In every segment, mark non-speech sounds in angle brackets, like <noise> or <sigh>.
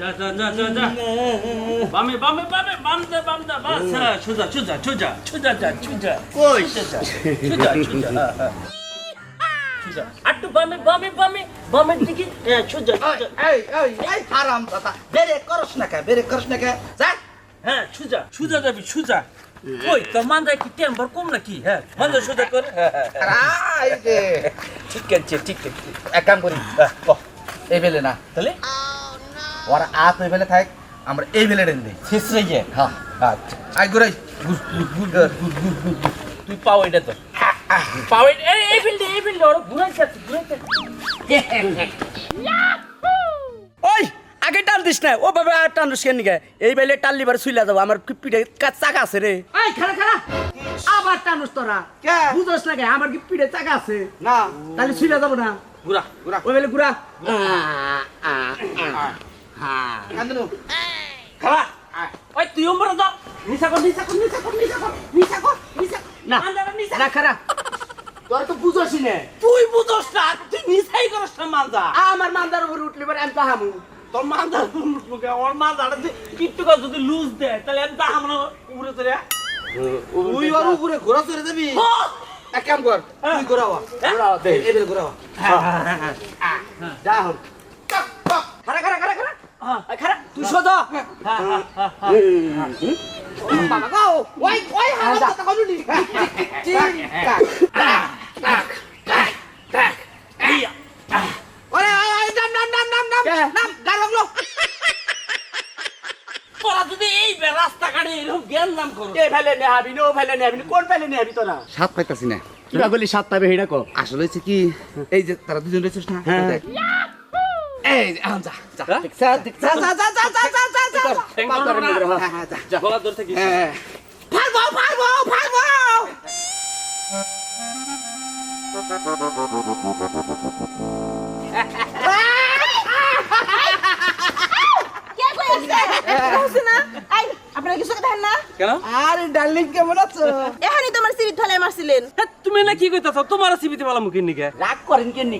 যা যা যা যা যা। বামে বামে বামে বাম দে বাম দে বাস। সোজা সোজা সোজা সোজা যা সোজা কই? সোজা সোজা সোজা। সোজা আটটু বামে বামে বামে বামের দিকে। হ্যাঁ সোজা সোজা এই এই এই হারাম দাদা বেরে করস না কে বেরে করস না কে? যা। হ্যাঁ সোজা সোজা যাবি সোজা কই তোর মানজায় কি টেম্পার কম নাকি? হ্যাঁ মানজা সোজা কর। হ্যাঁ হ্যাঁ ঠিক আছে ঠিক আছে। এক কাম করি। এই বেলে না তাহলে। ওরা আত ওই বেলে থাক আমরা এই বেলে রেন দিই। শেষরে গিয়ে? হ্যাঁ। আচ্ছা। আই গুরাই তুই পাও এটা তো। পাও এই এই ফিল্ডে এই ফিল্ডে ওরা ঘুরাই যাচ্ছে ঘুরাই যাচ্ছে। ওই আগে টান দিস না। ও বাবা আর টান দিস কেন? এই বেলে টানলি বার শুইলা যাব। আমার কি পিঠে কা- চাকা আছে রে। এই খারা খারা আবার টানুস তোরা। কে? বুঝোস না কে? আমার কি পিঠে চাকা আছে। না। তাহলে শুইলা যাব না। ঘুরা গুরা ওই বেলে ঘুরা। কান্দনু। খালা। ওই তুই দাও নিসা কর নিসা কর নিসা কর নিসা কর নিসা কর নিসা না না খারা। তোর তো বুঝোস না। তুই বুঝোস না তুই নিসাই করস না মানজা আমার মান্দার উপর উঠলি পরে আমি তাহামু তোর মানজা মুখে আমার মানজাটা কিট্টু কর যদি লুজ দেয় তাহলে আমি তাহাম উপরে তোরে তুই ওর উপরে ঘোরা চড়ে যাবি? এক কাম কর তুই ঘোরাওয়া ঘোরাওয়া দে এই বেলে ঘোরাওয়া যা খারা তুই বাবা ওই ওই ওরে নাম নাম নাম নাম নাম গালগলো তোরা যদি এই বে- রাস্তাঘাটে এরকম জ্ঞান নাম করো। এ ফেলে নে হাবি নো ফেলে নে হাবি কোন ফেলে নে হাবি তোরা? সাত পাইতাছি না। কিবা বলি সাত পাবে হেডা কো আসলে হচ্ছে কি এই যে তারা দুজন রয়েছিস না হ্যাঁ। দেখ। এই যে, আহ, যা যা হ্যাঁ? যা যা যা যা যা যা যা যা যা যা ঠ্যাং পা ধরো করে না। নিবে, হ্যাঁ। হ্যাঁ, হ্যাঁ, যা গলা ধরে থাকিস ফারবো ফারবো ফারবো কে কই আছে হচ্ছে না আই আপনারা কিছু দেখেন না? কেন? আরে ডার্লিং কেমন আছো? এখানেই তোমার সিরিজ ধলে মারছিলেন। তুমি না কি কইতাছ? তোমার সিবিতে পালা মুখের নিকে রাগ করেন কেন নি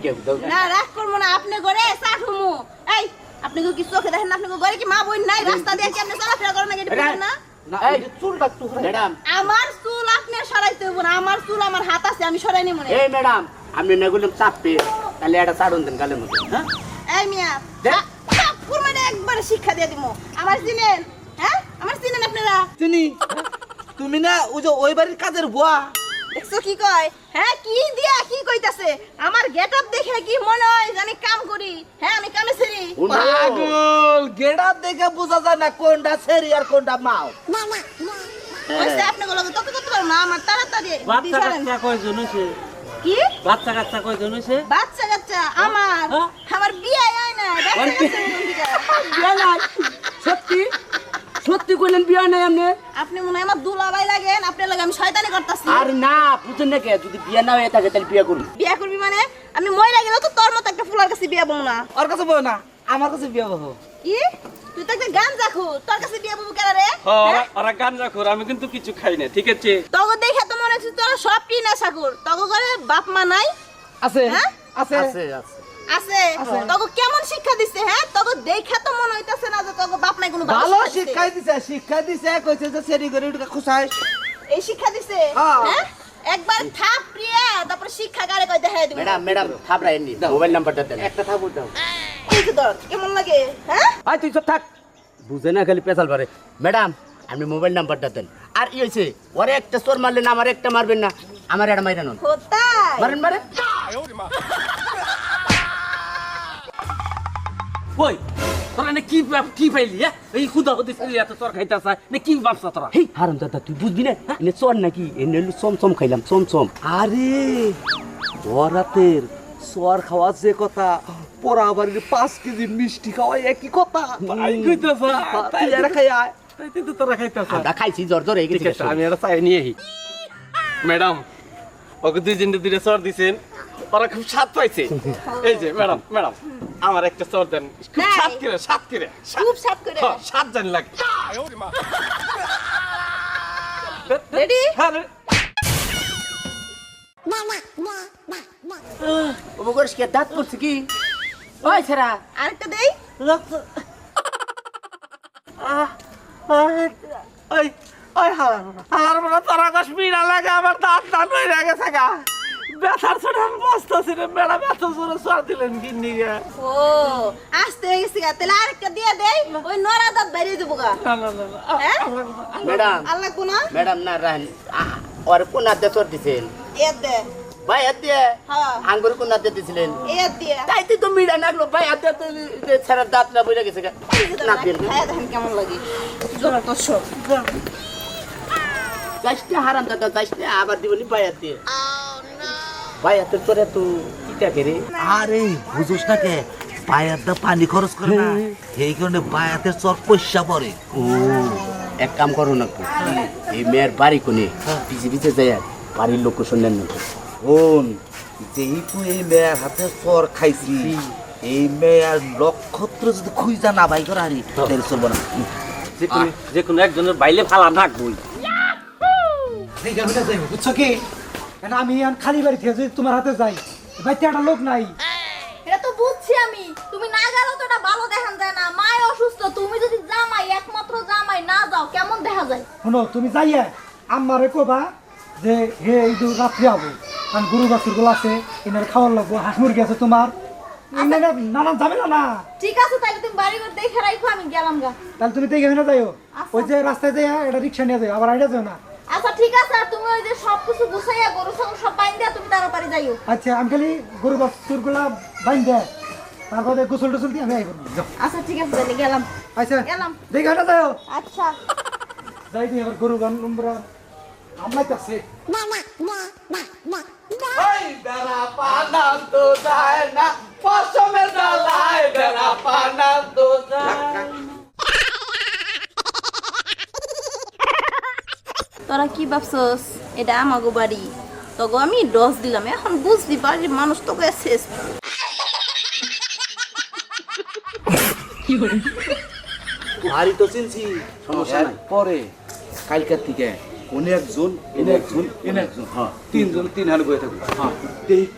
না রাগ করব না আপনি ঘরে চাঠুমু এই আপনি কি চোখে দেখেন না আপনি ঘরে কি মা বোন নাই? রাস্তা দিয়ে কি আপনি চলাফেরা করেন না কি না? না এই যে চুলটা একটু ম্যাডাম। আমার চুল আপনি সরাইতে হইব না আমার চুল আমার হাত আছে আমি সরাই নিব না। এই ম্যাডাম আপনি নেগুলাম চাপবে তাহলে এটা ছাড়ুন দেন গালের মধ্যে হ্যাঁ? এই মিয়া দেখ। শিক্ষা দিয়ে দিমু। আমার চিনেন হ্যাঁ? আমার আপনারা চিনি তুমি না ওই যে ওই বাড়ির কাজের বুয়া। দেখছ কি কয়? হ্যাঁ কি দিয়া কি কইতাছে? আমার গেটআপ দেখে কি মনে হয় আমি কাম করি। হ্যাঁ আমি কামে সেরি পাগল গেডাপ দেখে বোঝা যায় না কোনটা সেরি আর কোনটা মাও ওইসে আপনি গুলো তত করতে পারব না আমার তাড়াতাড়ি। বাচ্চা কাচ্চা কয়জন হইছে? কি? বাচ্চা কাচ্চা কয়জন হইছে? বাচ্চা কাচ্চা আমার। হ্যাঁ? আমার বিয়ে হয় না বাচ্চা কাচ্চা কোন দিকে? বিয়া নাই? সত্যি? সত্যি কইলেন বিয়া নাই আপনি আপনি মনে হয় আমার দুলাভাই লাগেন আপনার লাগে আমি শয়তানি করতেছি। আর না বুঝেন না কে যদি বিয়া না হয়ে থাকে তাহলে বিয়া করুন। বিয়ে করবি মানে? আমি মহিলা গেলে তো তোর মতো একটা ফুলার কাছে বিয়ে বউ না। ওর কাছে বউ না আমার কাছে বিয়ে বউ কি? তুই তো একটা গান রাখু তোর কাছে বিয়ে বউ কেন রে? হ্যাঁ, ওরা ওরা গান রাখো আমি কিন্তু কিছু খাই না ঠিক আছে? তগো দেখে তো মনে হচ্ছে তোরা সব কি নেশা কর তগো ঘরে বাপ মা নাই? আছে হ্যাঁ? আছে। আছে আছে। আছে। তগো কেমন শিক্ষা দিচ্ছে হ্যাঁ? তগো দেখে তো মনে হইতাছে না যে তগো বাপ নাই কোনো ভালো শিক্ষা দিছে। শিক্ষা দিছে কইছে যে সেরি করে উঠে খুশাই এই শিক্ষা দিছে? হ্যাঁ। হ্যাঁ? একবার থাপ প্রিয়া তারপর শিক্ষা গারে কই দেখাই দিবি। ম্যাডাম ম্যাডাম থাবড়াইনি মোবাইল নাম্বারটা দেন। একটা দাও এই ধর কেমন লাগে? হ্যাঁ? তুই চুপ থাক। বুঝে না খালি পেশাল পারে। ম্যাডাম আপনি মোবাইল নাম্বারটা দেন। আর ই হয়েছে ওরে একটা চোর মারলেন আমার একটা মারবেন না। আমার একটা মাইরা নন। মারেন মারেন। কই? তোরা না কি কি পাইলি হ্যাঁ? এই খুদা হতে ছিলি এত তোর খাইতাছ না কি ভাবছ তোরা? হেই হারাম দাদা তুই বুঝবি না? এনে চর নাকি এনে চম চম খাইলাম চম চম। আরে বরাতের সোয়ার খাওয়া যে কথা পোড়া বাড়ির পাঁচ কেজি মিষ্টি খাওয়া একই কথা। খাইতাছ আদা খাইছি জ্বর জ্বর হয়ে আমি এটা চাই নিয়ে ম্যাডাম ওকে দুই জনকে দুইটা চর দিছেন ওরা খুব স্বাদ পাইছে। এই যে ম্যাডাম ম্যাডাম আমার একটা চর দেন। খুব? স্বাদ করে স্বাদ করে। খুব সাত করে। হ্যাঁ, স্বাদ জানি লাগে। রেডি হ্যাঁ রে। ও করিস কে দাঁত পড়ছে কি? ওই ছেড়া। আরেকটা দেই। ওই ওই হালার হালার মানে তোরা কস পিড়া লাগে আমার দাঁত দাঁত হয়ে গেছে গা। ব্যথার ছোট আমি বসতে আছি রে ম্যাডাম এত জোরে সর দিলেন কিন্নি গে ও আসতে হয়ে গেছে গা। তাহলে আরেকটা দিয়ে দেই ওই নরা দাঁত বেরিয়ে দেবো গা। না না হ্যাঁ? ম্যাডাম। আল্লাহ কোনা? ম্যাডাম না ওর কোন দিছেন। এ দে। ভাই হাত দিয়ে? হ্যাঁ। আঙ্গুর কোন দিছিলেন। এ তো মিড়া নাগলো ভাই তো ছাড়া দাঁত না বইরা গেছে গা। দেখেন কেমন লাগে। জোরা তো সব। যাইতে হারাম দাদা যাইতে আবার দিবনি দিয়ে ভাই হাতে চোরে তো কিটা কেরে? আরে বুঝোস না কে? বায়াত দা পানি খরচ করে না। এই কারণে বায়াতের চর পয়সা পড়ে। ও এক কাম করো না। এই মেয়ের বাড়ি কোনে? পিছে পিছে যায় বাড়ির লোক শুনলেন না শোন যেহেতু এই মেয়ের হাতে চর খাইছি এই মেয়ের নক্ষত্র যদি খুঁজা না ভাই করে হারি তাহলে চলবো না। যে কোনো যে কোনো একজনের বাইলে ফালা নাকবই যাই বুঝছ কি? কেন আমি এখন খালি বাড়ি থেকে যদি তোমার হাতে যাই বাড়িতে একটা লোক নাই। এটা তো বুঝছি আমি। তুমি না গেলেও তো এটা ভালো দেখান যায় না। মায় অসুস্থ তুমি যদি জামাই একমাত্র জামাই না যাও কেমন দেখা যায়? শোনো তুমি যাইয়া কবা যে হে এই রাত্রি আবো কারণ গরু বাছুরগুলো আছে এনার খাওয়ার লাগবো হাঁস মুরগি আছে তোমার। নানান যাবে না না। ঠিক আছে তাহলে তুমি বাড়ি ঘর দেখে রাখো আমি গেলাম গা। তাহলে তুমি দেখে না যাইও। ওই যে রাস্তায় যাইয়া এটা রিক্সা নিয়ে যাও আবার আইডা যাও না। আচ্ছা ঠিক আছে তুমি ওই যে সবকিছু গুছাইয়া গরু সঙ্গ সব বাইন দিয়া তুমি তাড়াতাড়ি যাইও। আচ্ছা আমি খালি গরু বাছুরগুলা বাইন দেয় তারপরে গোসল টোসল দিয়ে আমি আইব যাও। আচ্ছা ঠিক আছে তাহলে গেলাম। আচ্ছা গেলাম। দেখে না যাও। আচ্ছা। যাই দিয়ে আবার গরু গান নম্বর আমলাইতেছে ওই বেড়া পানা তো যায় না পশমের ডালায় বেড়া পানা তো যায় তোরা কি ভাবছস? এটা আমাগো বাড়ি। তগো আমি ডস দিলাম এখন বুঝলি বাড়ির মানুষ তোকে শেষ। বাড়ি তো চিনছি সমস্যা নাই। পরে কালকার থেকে উনি একজন এনে একজন এনে একজন। হ্যাঁ তিনজন তিন হাল বয়ে থাকব হ্যাঁ। দেখ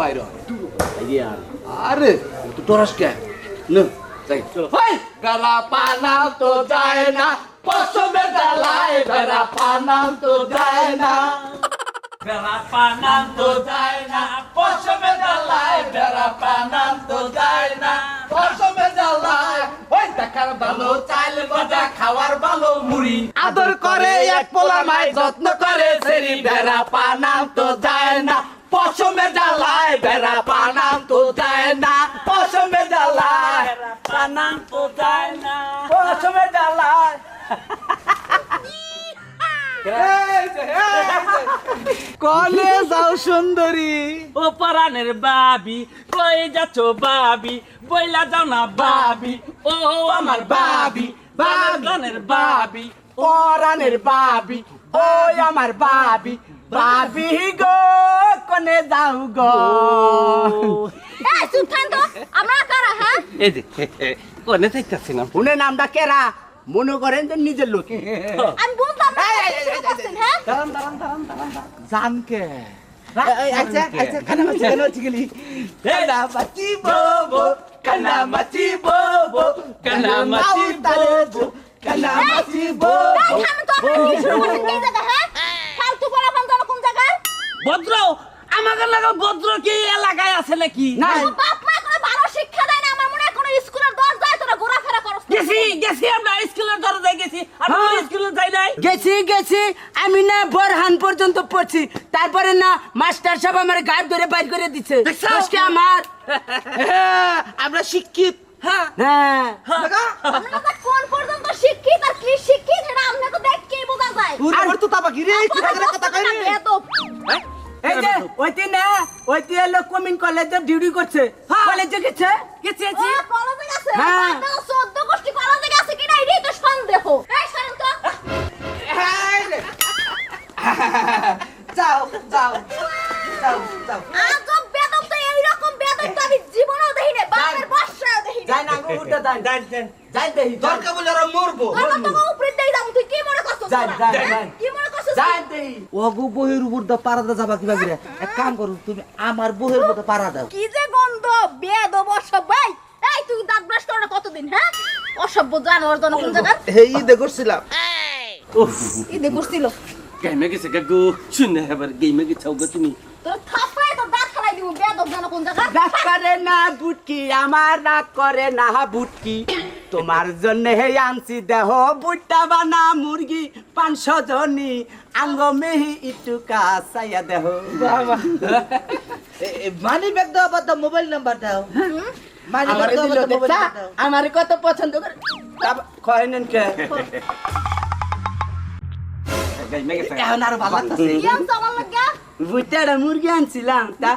বাইরে আরে তো ডরাস কে? না যাই। চলো। বেড়া পানা তো যায় না। পশমের ডালায় বেড়া পানা তো যায় না। বেড়া পানা তো যায় না। পশমের ডালায় বেড়া পানা তো যায় না। পশমের ডালায় ওই দেখার ভালো চাল ভাজা খাওয়ার ভালো মুড়ি। আদর করে এক পোলা মায় যত্ন করে সেরি বেড়া পানাম তো যায় না। পশমের ডালায় বেড়া পানাম তো যায় না। পশমের ডালায় পানাম তো যায় না। পশমের ডালায় কলে যাও সুন্দরী। ও পরাণের বাবি কই যাচ্ছ বাবি? বইলা যাও না বাবি। ও আমার বাবি বাগানের বাবি পরানের বাবি। ওই আমার বাবি বাবি গো কোনে যাও গো। এই চুপ থান তো আমরা কারা হ্যাঁ? এই যে কোনে চাইতাছি না? উনি নামটা কেরা? মনে করেন যে নিজের লোক <laughs> আমি না হ্যাঁ? জানকে। আচ্ছা আচ্ছা খানা মাছি গেলি। মাছি মাছি মাছি মাছি হ্যাঁ? ভদ্র আমাকে লাগা ভদ্র কি এলাকায় আছে নাকি? না বাপ মা কোনো ভালো শিক্ষা দেয় না আমার মনে হয় কোনো স্কুলের দশ যায় তোরা ঘোরাফেরা করস না। গেছি আমরা স্কুলের দরজায় গেছি। আর স্কুলে যাই নাই। গেছি গেছি। আমি না বরহান পর্যন্ত পড়ছি। তারপরে না মাস্টার সাহেব আমার গায়ে ধরে বাইর করে দিচ্ছে দেখছ? দোষকে আমার। আমরা শিক্ষিত। হ্যাঁ। হ্যাঁ। কোন পর্যন্ত শিক্ষিত আর কি শিক্ষিত এটা আপনাকে দেখকেই বোঝা যায়। উড়ে তো তাবাকি রে কথা কথা কই রে এই যে ওইটি না ওইটি হলো কমিন কলেজে ডিউটি করছে। কলেজে গেছে? গেছি কলেজে গেছে? হ্যাঁ। গোষ্ঠী কলেজে এই, তো। যাও যাও যাও যাও। আজব বেয়াদব তো এইরকম বেয়াদব তো আমি জীবনেও দেখি নাই, বাপের বর্ষায়ও দেখি নাই। যাই না গো উঠে যাই যাই। দেই দরকার বলে আর মরবো। তোর তো উপরে দেই দাম, তুই কি মনে করছিস যাই, যাই। কি মনে করছিস যাই দেই ওগো বহের উপর দা পারাদা যাবা কিবা করে। এক কাম করো তুমি আমার বহের মতো পারা দাও। কি যে গন্ধ বেয়াদব অসভ্য। এই, এই, তুই দাঁত ব্রাশ করো না কতদিন, হ্যাঁ? অসভ্য জানোয়ার জন কোন জায়গা এই ঈদে করছিলাম। ঈদে করছিল। গেমে গেছে গাগু শুনে এবার গেমে গেছাও গো তুমি। তোর থাপায় তো দাঁত খালাই দিব বেদব জানো কোন জায়গা রাগ করে না বুটকি আমার রাগ করে না বুটকি। তোমার জন্য হে আনছি দেহ বুটটা বানা মুরগি পাঁচশো জনি আঙ্গ মেহি একটু কাসাইয়া দেহ। মানি ব্যাগ দাও আবার দাও মোবাইল নাম্বার দাও আমার দিল দেখছা নাম্বার কত পছন্দ করে? খয় নেন কে? এখন আরও ভালো আমার মুরগি আনছিলাম তা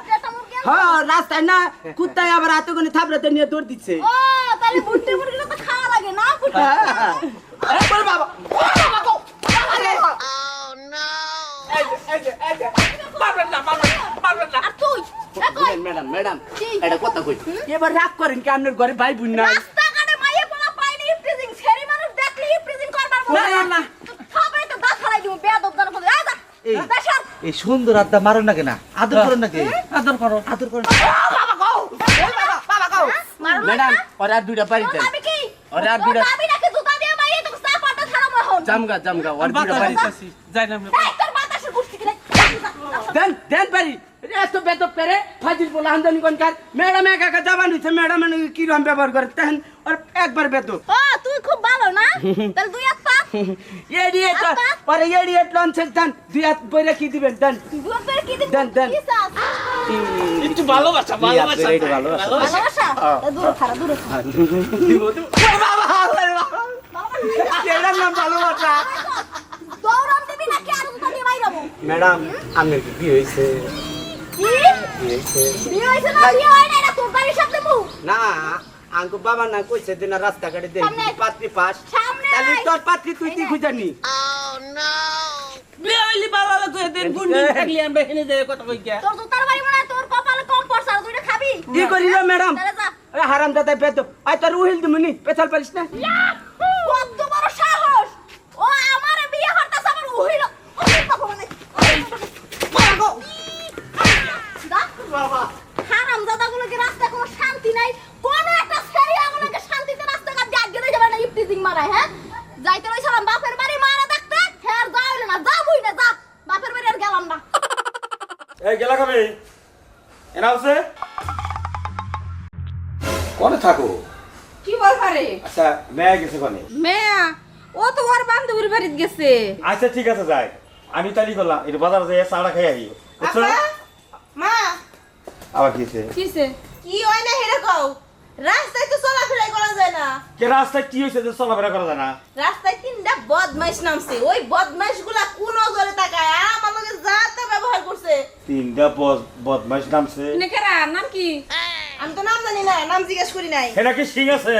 হ্যাঁ রাস্তায় না কুত্তায় আবার হাতে করে থাপড়াতে নিয়ে দৌড় দিচ্ছে। তাহলে বুট্টি মুরগিটা তো খাওয়া লাগে না বুট্টি হ্যাঁ। বাবা। আর। তুই এ কই ম্যাডাম ম্যাডাম এটা কথা কই? এবার রাগ করেন কি? আপনার ঘরে ভাই বোন নাই? না, না, না। এই। সুন্দর আড্ডা মারো না কেনা? আদর করো নাকি? আদর করো আদর করো ম্যাডাম ওরা আর দুইটা বাড়িতে আমি কি? ওরে আর দুইটা জামগা জামগা ওর দুইটা বাড়িতে যাই না এই তোর বাতাসে গুষ্টি কিনে দেন দেন পারি। এত বেত পেরে ফাজিল বলে হান্দানি কোনকার ম্যাডাম একা একা যাবান হইছে ম্যাডাম কি রকম ব্যবহার করে? তেহেন ওর একবার বেত ও তুই খুব ভালো না? তাহলে দুই হাত পা। এডিয়েট পরে এডিয়েট লঞ্চের দেন। দুই হাত বইরে কি দিবেন? দেন। দুই হাত ধরে কি দিবি দেন, দেন। একটু ভালোবাসা ভালোবাসা। ভালোবাসা। তা দূরে খারা দূরে এটার <laughs> নাম ভালোবাসা দৌড়ান দিবি নাকি আর জুতা দিয়ে বাইরাবো ম্যাডাম আমি কি বিয়ে হয়েছে? না বিয়ে না এটা তোর বাড়ির সাথে মু। না আঙ্কু বাবা না কইছে দিন রাস্তাঘাটে দেখি আয়। পাত্রী পাস। সামনে তাহলে। তোর পাত্রী তুই কি খুঁজানি বিয়ে হইলি ভালো লাগে দেন গুন্ডি থাকলি আমরা এখানে যাই কথা কই গিয়া তোর জুতার বাড়ি মনে তোর কপালে কম পড়ছে আর খাবি। কি করি রে ম্যাডাম? আরে হারাম দাদা বেদ আই তোর উহিল দিমুনি পেছাল পারিস না? কত বড় সাহস ও আমারে বিয়ে হরতাছে আমার উহিল উহিল পাবো মানে পাগো বাবা হারাম দাদাগুলো কি রাস্তায় কোনো শান্তি নাই কোন একটা ছেড়ে আমাকে শান্তিতে রাস্তাঘাট দিয়ে আগে যাবে না ইফটিজিং মারায় হ্যাঁ? যাইতে রইছিলাম বাপের বাড়ি মারা দেখতে হ্যাঁ যাইলে না যাবই না যা। বাপের বাড়ি আর গেলাম না। এই গেলা কবে? এনা আছে কোনে থাকো? কি আচ্ছা মেয়ে গেছে কোনে? মেয়া? ও তো ওর বান্ধবীর বাড়িতে গেছে। আচ্ছা ঠিক আছে যাই। আমি তালি করলাম এটা বাজার যাই চাড়া খাই আই বুঝছ? আবার কিছে কিসে? কি হয় না হেরে কও? রাস্তায় তো চলাফেরাই করা যায় না। কে রাস্তায় কি হয়েছে যে চলাফেরা করা যায় না? রাস্তায় তিনটা বদমাইশ নামছে। ওই বদমাইশগুলা কোন নজরে তাকায় আর আমার লগে যা তা ব্যবহার করছে। তিনটা বদমাইশ নামছে। নেকেরা নাম কি? আমি তো নাম জানি না নাম জিজ্ঞেস করি নাই। এটা কি সিং আছে?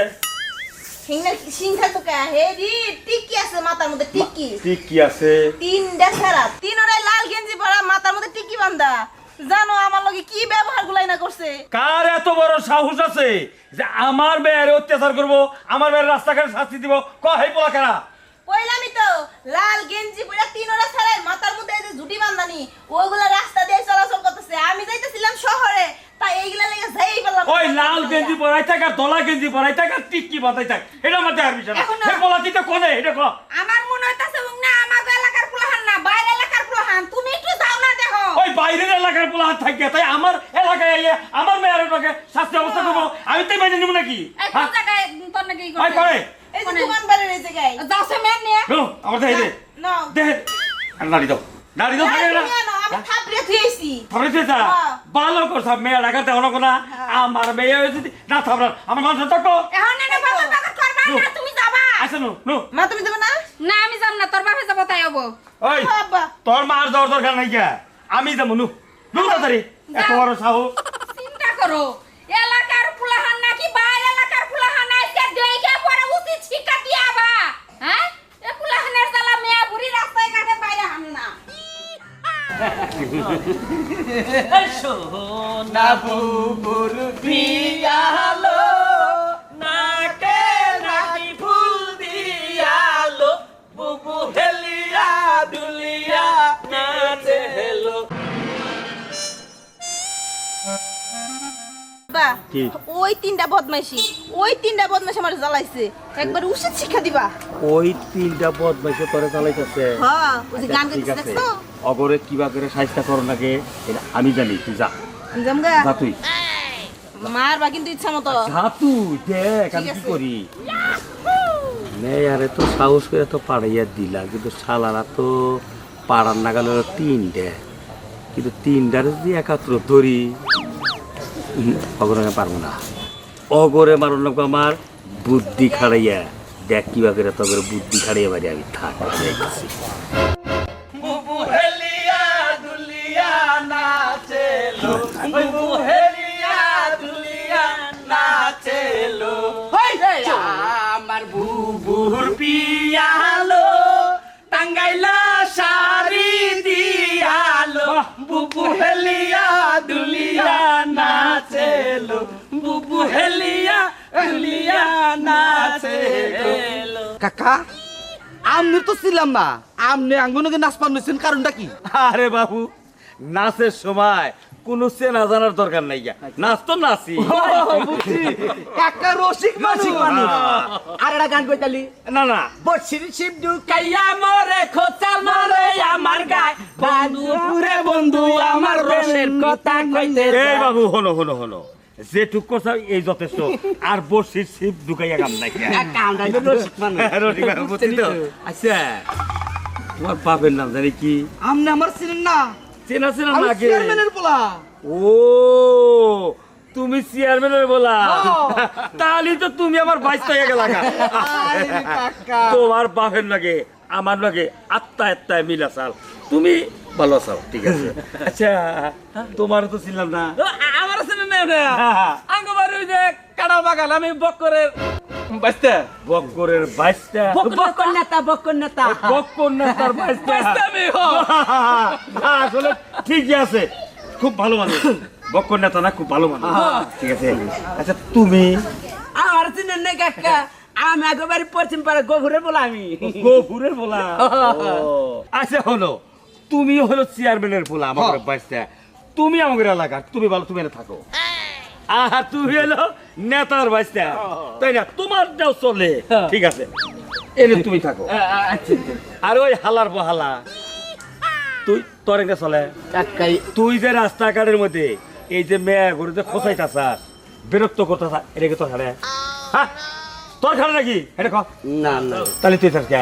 সিংহা তো কা? হে রি টিকি আছে মাথার মধ্যে টিকি ঠিক কি আছে। তিনটা ছাড়া। তিনটাই লাল গেঞ্জি পরা মাথার মধ্যে টিকি বান্ধা। জানো আমার লগে কি ব্যবহার গুলাই না করছে? কার এত বড় সাহস আছে যে আমার মেয়ের অত্যাচার করব আমার মেয়ের রাস্তাঘাটে শাস্তি দিব? ক হেই পোলা কেনা কইলামই তো লাল গেঞ্জি পরা তিনটা ছাড়াই মাথার মধ্যে এই যে ঝুটি বান্ধানি ওগুলা রাস্তা দিয়ে চলাচল করতেছে। আমি যাইতেছিলাম শহরে তাই এইগুলা লেগে যাই বললাম ওই লাল গেঞ্জি পরাই থাক আর দলা গেঞ্জি পরাই থাক আর টিকি বাতাই থাক এটা আমার দেখার বিষয় না। হে পোলা দিতে কোনে এটা ক? আমার মনে হইতাছে না আমার এলাকার পুলাহান না বাইরে এলাকার পুলাহান তুমি একটু যাও না দেখো ওই বাইরের এলাকার পোলা হাত থাকিয়া তাই আমার এলাকায় আইয়া আমার মেয়ের ওটাকে শাস্তি অবস্থা করব আমি তো মেনে নিব নাকি হ্যাঁ? করে এই যে দোকান বাড়ির এই জায়গায় যাও সে মেন নিয়ে আমার দেখে দে দেখে নাড়ি দাও নাড়ি দাও থাকে না তুমি আনো, আমি থাপড়িয়ে থুয়েছি থামড়েছে যা হ্যাঁ। ভালো করছ মেয়ে ডাকাতে হলো না আমার মেয়ে যদি না থামড়া আমার মানুষ থাকো এখন না বাবা বাবা করবা না তুমি যাবা আসে নো নো মা তুমি দেবে না না আমি যাব না তোর বাপে যাব তাই হব ওই তোর মার যাওয়ার দরকার নাই আমি যাব নু নু তাড়াতাড়ি। এত বড় সাহস। চিন্তা করো। এলাকার পুলাহান নাকি বাইরে এলাকার পুলাহান আজকে দেখে পরে উচিত শিক্ষা দিয়াবা হ্যাঁ? এ পুলাহানের জ্বালা মেয়া বুড়ি রাস্তায় ঘাটে বাইরে হান না। না বুবুর বিয়ালো ওই তিনটা বদমাইশি ওই তিনটা বদমাস আমার জ্বালাইছে। একবার উচিত শিক্ষা দিবা। ওই তিনটা বদমাইশে করে চালাইতেছে হ্যাঁ ওই যে গান গাইতেছে দেখছ অগরে কিবা করে সাহিত্য করো নাকি? এটা আমি জানি তুই যা। জামগা যা তুই। মারবা কিন্তু ইচ্ছা মতো। যা তুই দেখ আমি কি। করি? নেই আরে তো সাহস করে তো পাড়াইয়া দিলা কিন্তু শালারা তো পাড়ার নাগাল হলো তিনটে। কিন্তু তিনটার যদি একাত্র ধরি উহুম, অগরে আমি পারব না। অগরে মারণ লোক আমার। বুদ্ধি খাড়াইয়া দেখ করে তগর বুদ্ধি খাড়াইয়া বাড়ি আমি থাক বুবু হেলিয়া দুলিয়া নাচেলো। বুবু হেলিয়া দুলিয়া নাচেলো। কাকা আমি তো ছিলাম না। আমনে আঙ্গুনকে নাচ পান কারণটা কি? আরে বাবু নাচের সময় কোনো চেনা জানার দরকার নাই গা নাচ তো নাচি। কাকা রসিক মানুষ। আর একটা গান কইতালি না না। বসির শিব ঢুকাইয়া মরে খোঁচা মরে আমার গায়। বন্ধু আমার রসের কথা কইতে এই বাবু হনো হনো হনো। যেটুক কথা এই যথেষ্ট। আর বসির শিব ঢুকাইয়া কাম নাই রসিক মানুষ। তো? আচ্ছা। তোমার বাপের নাম জানি কি? আমনে আমার ছিলেন না। চেনা চেনা লাগে চেয়ারম্যানের পোলা ও তুমি চেয়ারম্যানের বলা। তাহলে তো তুমি আমার বাইশ হয়ে কাকা তোমার বাপের লাগে আমার লাগে আত্মা আত্মায় মিলা চাল তুমি ভালো চাও ঠিক আছে। আচ্ছা তোমার তো ছিলাম না। আমার ছেলে নেই ওটা আঙ্গ ওই যে কাটা বাগান আমি বক্করের বক্করের বক্কর নেতা বক্কর নেতা বক্কর না তার বাইশটা আমি না, আসলে ঠিকই আছে। খুব ভালো মানুষ। বক্কর নেতা না খুব ভালো মানুষ। ঠিক আছে। আচ্ছা তুমি? আমার ছেলে নেই কাকা। আমি আগে পশ্চিম পাড়া বলে আমি। গোপুরের বলা? <laughs> আচ্ছা হলো তুমি হলো চেয়ারম্যানের পোলা আমার তুমি আমাদের এলাকার তুমি ভালো তুমি এনে থাকো। আহা তুমি হলো নেতার বাইশটা তাই না? তোমার যাও চলে। ঠিক আছে। এনে তুমি থাকো। আচ্ছা। আর ওই হালার বহালা তুই তোর এনে চলে। তুই যে রাস্তাঘাটের মধ্যে এই যে মেয়া করে যে খোঁচাইতাছ বিরক্ত করতেছ এটা কি তোর হ্যাঁ তোর খাড়ে নাকি? এটা না না। তাহলে তুই থাকছে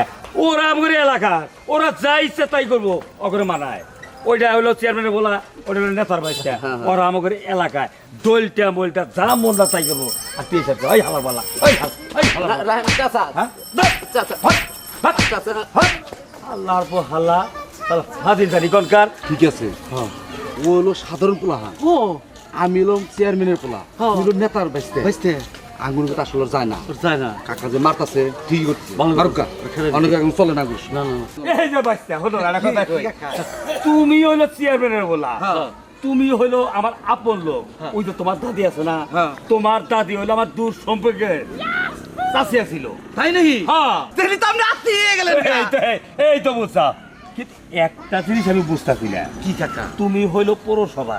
ওরা আমাদের এলাকা ওরা যা ইচ্ছে তাই করব ওকে মানায়। ওইটা হলো চেয়ারম্যানের বলা ওটা হলো নেতার বাইশটা ওরা আমাদের এলাকায় দলটা মলটা যা মনটা তাই করব। আর তুই থাকবে ওই হালার বলা ওই হাল হ্যাঁ। আল্লাহর পর হাল্লা তাহলে হাজির জানি কনকার ঠিক আছে। ও হলো সাধারণ পোলা হ্যাঁ। ও। আমি হলাম চেয়ারম্যানের পোলা হ্যাঁ। হলো নেতার বাইসতে বুঝতে আঙ্গুন কথা আসলে যায় না। যায় না। কাকা যে মারতাছে ঠিক করছে মারুকা অনেক এখন চলে না না না এই যে বাচ্চা হলো না কথা কই। তুমি হইল চেয়ারম্যানের বলা। তুমি হইল আমার আপন লোক। ওই যে তোমার দাদি আছে না? হ্যাঁ। তোমার দাদি হইল আমার দূর সম্পর্কের চাষিয়া ছিল তাই নাকি? হ্যাঁ। তাহলে তো আপনি আত্মীয় গেলেন এই তো তো বুঝছা। একটা জিনিস আমি বুঝতেছি না। কি কাকা? তুমি হইল পৌরসভা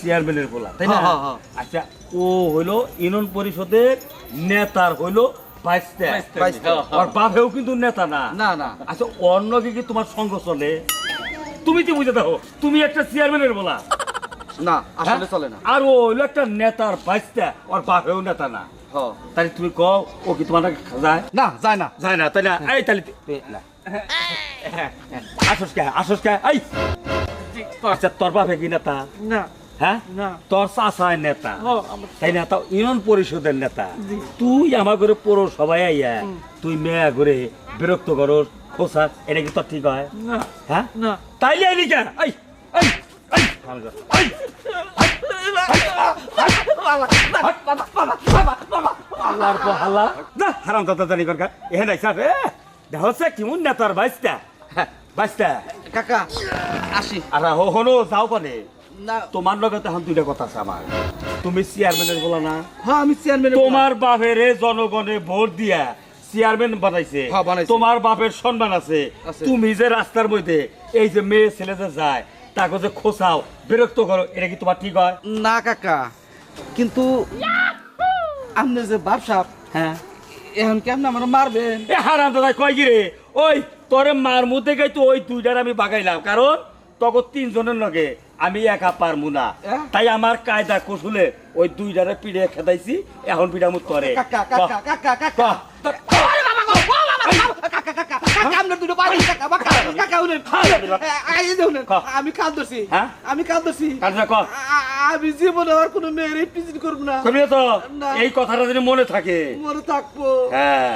চেয়ারম্যানের বলা তাই না? হ্যাঁ, হ্যাঁ, হ্যাঁ। আচ্ছা ও হইল ইউনিয়ন পরিষদের নেতার হইল। আর বাপেও কিন্তু নেতা না। না না। আচ্ছা অন্য কি কি তোমার সঙ্গ চলে? তুমি কি বুঝে দেখো তুমি একটা চেয়ারম্যানের বলা না আসলে? চলে না। আর ও হইল একটা নেতার বাইশটা আর বাপেও নেতা না। তুমি কও ও কি তোমার যায়? না যায় না। যায় না তাই না? এই তাহলে না। আসস কে আসস কে? এই! আচ্ছা তোর বাপে কি নেতা? না। হ্যাঁ। তোর চাষায় নেতা। তাই না তাও ইউনিয়ন পরিষদের নেতা। তুই আমার ঘরে পৌরসভায় আইয়া তুই মেয়া ঘরে বিরক্ত করস খোসাস এটা কি তোর ঠিক হয়? হ্যাঁ? তাইলে আইলি কেন হারাম দাদা জানি এহে নাই কেমন নেতার বাইশটা? বাইশটা। কাকা আসি। আর হো হনো যাও পানে। তোমার লগে এখন দুইটা কথা আছে আমার। তুমি চেয়ারম্যানের বলা না। হ্যাঁ আমি চেয়ারম্যান তোমার বাপের জনগণে ভোট দিয়া চেয়ারম্যান বানাইছে। তোমার বাপের সম্মান আছে। তুমি যে রাস্তার মধ্যে এই যে মেয়ে ছেলে যে যায় তাকে যে খোসাও বিরক্ত করো এটা কি তোমার ঠিক হয়? না কাকা। কিন্তু আপনি যে বাপসাপ হ্যাঁ। এখন কেমন আমার মারবেন? এ হারাম দাদা কয় কি রে? ওই তোরে মার মধ্যে গাই তো ওই দুইটার আমি বাগাইলাম। কারণ তখন তিনজনের লগে আমি একা পারমু না হ্যাঁ? তাই আমার কায়দা কৌশলে ওই দুই দুইটারে পিড়ে খেদাইছি এখন পিড়া মুত করে। আমি ধরছি হ্যাঁ? আমি ধরছি জীবনে আর কোনো মেয়ের ইপটিজিট করব না তো এই কথাটা যদি মনে থাকে মনে থাকব হ্যাঁ